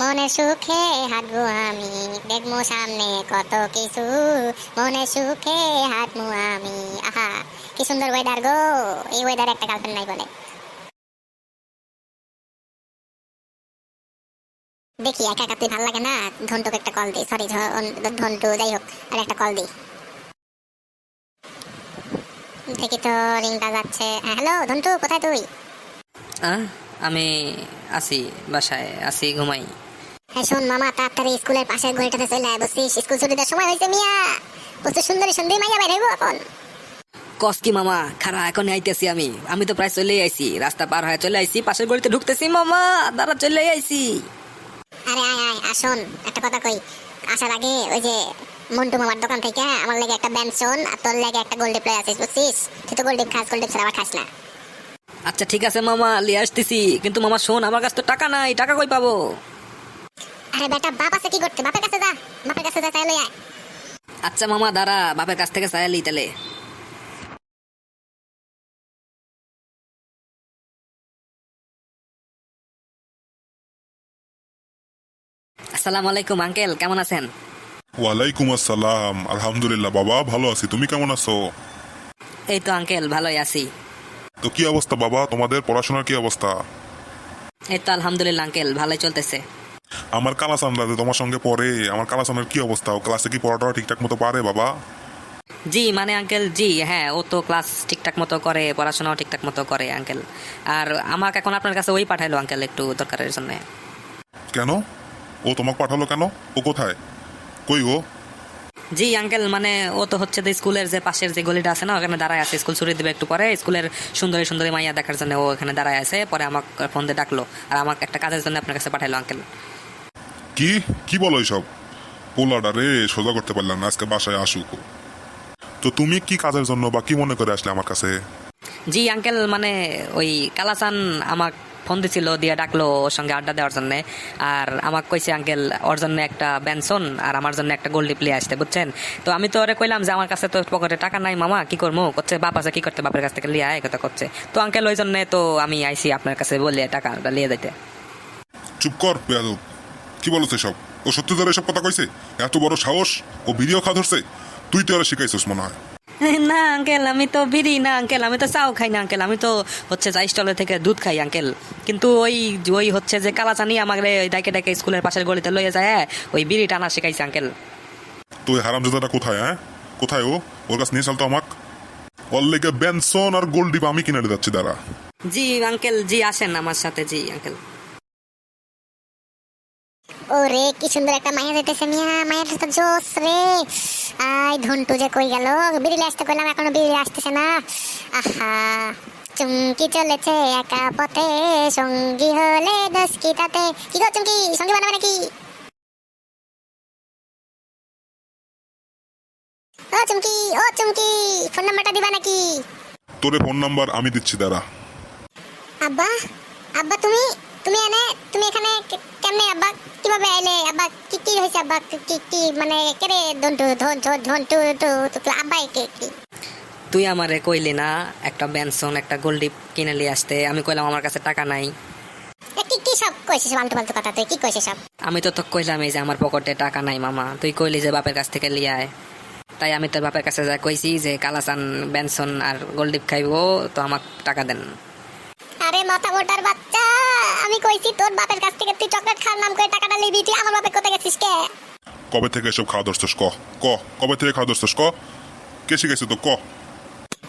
মনে সুখে হাঁটবো আমি দেখব সামনে কত কিছু। মনে সুখে হাঁটবো আমি, আহা, কি সুন্দর ওয়েদার গো, এই ওয়েদার একটা গার্লফ্রেন্ড নাই বলে। দেখি, একা একাতে ভালো লাগে না? ধন্টুকে একটা কল দিই সরি ধন্টু, যাই হোক, আর একটা কল দিই দেখি তো রিংটা যাচ্ছে। হ্যালো ধন্টু, কোথায় তুই? আমি আছি বাসায়, আছি ঘুমাই। শোন মামা তাড়াতাড়ি স্কুলের পাশের চলে আয় বুঝছিস? স্কুল ছুটি দেওয়ার সময় হয়েছে মিয়া। প্রচুর সুন্দরী সুন্দরী মাইয়া এখন। কসকি মামা খারা এখন আইতেছি আমি। আমি তো প্রায় চলে আইছি। রাস্তা পার হয়ে চলে আইছি পাশের গলিতে ঢুকতেছি মামা দাঁড়া চলে আইছি। আরে আয় আয় আসুন একটা কথা কই। আসার আগে ওই যে মন্টু মামার দোকান থেকে আমার লাগে একটা ব্যানসন আর তোর লাগে একটা গোল্ডে প্লে আছে বুঝছিস? তুই তো গোল্ডে খাস গোল্ডে ছাড়া খাস না। আচ্ছা ঠিক আছে মামা লিয়ে আসতেছি। কিন্তু মামা শোন আমার কাছে তো টাকা নাই টাকা কই পাবো? আরে বেটা বাপ আছে কি করতে? বাপের কাছে যা। বাপের কাছে যা চাইলে আয়। আচ্ছা মামা দাঁড়া বাপের কাছ থেকে চাইলি তাহলে। আসসালামু আলাইকুম আঙ্কেল কেমন আছেন? ওয়ালাইকুম আসসালাম। আলহামদুলিল্লাহ বাবা ভালো আছি। তুমি কেমন আছো? এই তো আঙ্কেল ভালোই আছি। তো কি অবস্থা বাবা? তোমাদের পড়াশোনার কি অবস্থা? এই তো আলহামদুলিল্লাহ আঙ্কেল ভালোই চলতেছে। আমার কালাসান দাদা তোমার সঙ্গে পড়ে আমার কালাসানের কি অবস্থা? ও ক্লাসে কি পড়াটা ঠিকঠাক মতো পারে বাবা? জি মানে আঙ্কেল জি হ্যাঁ ও তো ক্লাস ঠিকঠাক মতো করে পড়াশোনাও ঠিকঠাক মতো করে আঙ্কেল আর আমাকে এখন আপনার কাছে ওই পাঠাইলো আঙ্কেল একটু দরকারের জন্য। কেন? ও তোমাকে পাঠালো কেন? ও কোথায়? কই গো? জি আঙ্কেল মানে ও তো হচ্ছে যে স্কুলের যে পাশের যে গলিটা আছে না ওখানে দাঁড়ায় আছে। স্কুল ছুটি দেবে একটু পরে। স্কুলের সুন্দরী সুন্দরী মাইয়া দেখার জন্য ও এখানে দাঁড়ায় আছে। পরে আমাকে ফোন দিয়ে ডাকলো। আর আমাকে একটা কাজের জন্য আপনার কাছে পাঠাইলো আঙ্কেল কি? কি বলো এইসব পোলাডা রে সোজা করতে পারলাম না আজকে বাসায় আসুক তো তুমি কি কাজের জন্য বা কি মনে করে আসলে আমার কাছে? জি আঙ্কেল মানে ওই কালাচান আমাক ফোন দিছিল দিয়ে ডাকলো ওর সঙ্গে আড্ডা দেওয়ার জন্য। আর আমাকে কইছে আঙ্কেল ওর জন্য একটা ব্যানসন আর আমার জন্য একটা গোল্ডি প্লে আসতে বুঝছেন? তো আমি তো ওরে কইলাম যে আমার কাছে তো পকেটে টাকা নাই মামা কি করব করছে বাপ আছে কি করতে? বাপের কাছ থেকে লিয়ে আয় কথা করছে তো আঙ্কেল ওই জন্য তো আমি আইসি আপনার কাছে বলে টাকাটা লিয়ে দিতে চুপ কর বেয়াদব। কি বলো সব ও সত্যি ধরে এসব কথা কইছে? এত বড় সাহস? ও ভিডিও খা ধরছে? তুই তো আর শিখাইছিস মনে হয়। না আঙ্কেল আমি তো বিড়ি না আঙ্কেল আমি তো চাও খাই না আঙ্কেল। আমি তো হচ্ছে চা স্টলে থেকে দুধ খাই আঙ্কেল। কিন্তু ওই ওই হচ্ছে যে কালাচানি আমাকে ওই ডাকে ডাকে স্কুলের পাশের গলিতে লইয়ে যায় হ্যাঁ, ওই বিড়ি টানা শিখাইছে আঙ্কেল। তুই হারামজাদাটা কোথায় হ্যাঁ? কোথায় ও? ওর কাছে নিয়ে চল তো আমাক। ওর লেগে বেনসন আর গোল্ড ডিপ আমি কিনে যাচ্ছি দাঁড়া। জি আঙ্কেল জি আসেন আমার সাথে জি আঙ্কেল। ওরে কি সুন্দর একটা মাইয়া যেতেছে মিয়া মায়াটা তো জোস রে। আই ধন্টু যে কই গেল। বিড়িলে আসতে কইলাম এখনও বিড়িলে আসতেছে না। আহা চুমকি চলেছে একা পথে। সঙ্গী হলে দশ কি তাতে? কি গো চুমকি সঙ্গী বানাবে নাকি? ও চুমকি ও চুমকি ফোন নাম্বারটা দিবা নাকি? তোরে ফোন নাম্বার আমি দিচ্ছি দাঁড়া। আব্বা আব্বা তুমি? তুমি এনে তুমি এখানে কেমনে আব্বা কীভাবে এলে আব্বা কি কি হয়েছে আব্বা কি- কি মানে কেরে ধন্টু ধন ধন ধন্টু টু টু আব্বা কে কি? তুই আমারে কইলি না একটা ব্যানসন একটা গোল্ডি কিনে নিয়ে আসতে। আমি কইলাম আমার কাছে টাকা নাই। কি কি সব কইছিস? ফালতু ফালতু কথা তুই কি কইছিস সব? আমি তো তো কইলাম এই যে আমার পকেটে টাকা নাই মামা। তুই কইলি যে বাপের কাছ থেকে লিয়ে আয়। তাই আমি তোর বাপের কাছে যা কইছি যে কালাসান ব্যানসন আর গোল্ডিপ খাইবো তো আমাকে টাকা দেন। আরে মাথা মোটার বাচ্চা। আমি কইছি তোর বাপের কাছ থেকে তুই চকলেট খাওয়ার নাম করে টাকাটা নিবি তুই আমার বাপের কোথায় গেছিস কে? কবে থেকে এসব খাওয়া ধরছিস? ক ক কবে থেকে খাওয়া ধরছিস? ক কে শিখাইছে তো ক।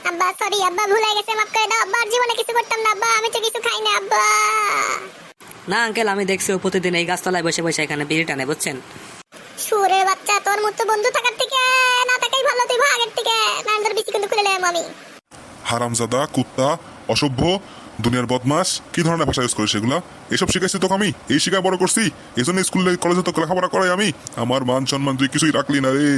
আব্বা সরি আব্বা ভুলে গেছে মাফ করে দাও আব্বা জীবনে কিছু করতাম না আব্বা আমি তো কিছু খাই না আব্বা। না আঙ্কেল আমি দেখছি ও প্রতিদিন এই গাছতলায় বসে বসে এখানে বিড়ি টানে বুঝছেন? সুরের বাচ্চা তোর মতো বন্ধু থাকার থেকে না থাকাই ভালো তুই ভাগের থেকে। না তোর বেশি কিন্তু খুলে নেব আমি। হারামজাদা কুত্তা অসভ্য দুনিয়ার বদমাস কি ধরনের ভাষা ইউজ করিস এগুলা? এসব শিখাইছি তোকে আমি এই শিখায় বড় করছি। এই জন্য স্কুলে কলেজে তো লেখাপড়া করাই আমি। আমার মান সম্মান তুই কিছুই রাখলি না রে।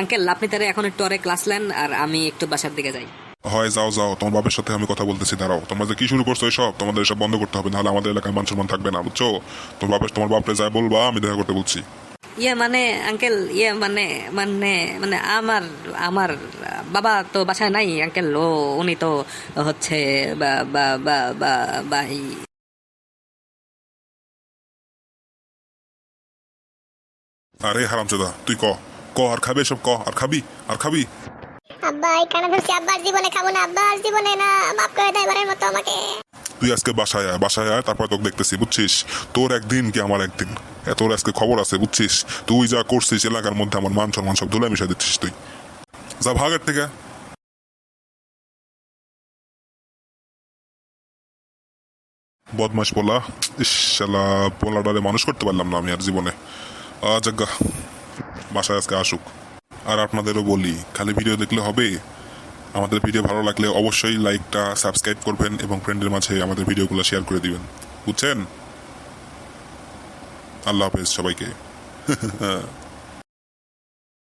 আঙ্কেল আপনি তাহলে এখন একটু অরে ক্লাস নেন আর আমি একটু বাসার দিকে যাই। হয় যাও যাও তোমার বাপের সাথে আমি কথা বলতেছি দাঁড়াও। তোমরা যে কি শুরু করছ এসব তোমাদের এসব বন্ধ করতে হবে নাহলে আমাদের এলাকায় মান সম্মান থাকবে না বুঝছ? তোমার বাপের তোমার বাপরে যায় বলবা আমি দেখা করতে বলছি। ইয়ে মানে আঙ্কেল ইয়ে মানে মানে মানে আমার আমার বাবা তো বাসায় নাই আঙ্কেল ও উনি তো হচ্ছে বা বা বা বা বা আরে হারামজাদা তুই ক ক আর খাবে সব ক আর খাবি আর খাবি? আব্বা এই কানে ধরছি আব্বার জীবনে খাব না আব্বার জীবনে না মাফ করে দেয় এবারের মতো আমাকে। তুই আজকে বাসায় আয় বাসায় আয়, তারপর তোকে দেখতেছি, বুঝছিস? তোর একদিন কি আমার একদিন? তোর আজকে খবর আছে, বুঝছিস? তুই যা করছিস, এলাকার মধ্যে আমার মান সম্মান সব ধুলে মিশে দিচ্ছিস তুই। যা ভাগের থেকে। বদমাস পোলা। ইস শালা, পোলাটারে মানুষ করতে পারলাম না আমি আর জীবনে। আজাগা বাসায় আজকে আসুক। আর আপনাদেরও বলি, খালি ভিডিও দেখলে হবে? আমাদের ভিডিও ভালো লাগলে অবশ্যই লাইকটা সাবস্ক্রাইব করবেন এবং ফ্রেন্ডের মাঝে আমাদের ভিডিওগুলো শেয়ার করে দিবেন। বুঝছেন? আল্লাহ হাফেজ সবাইকে।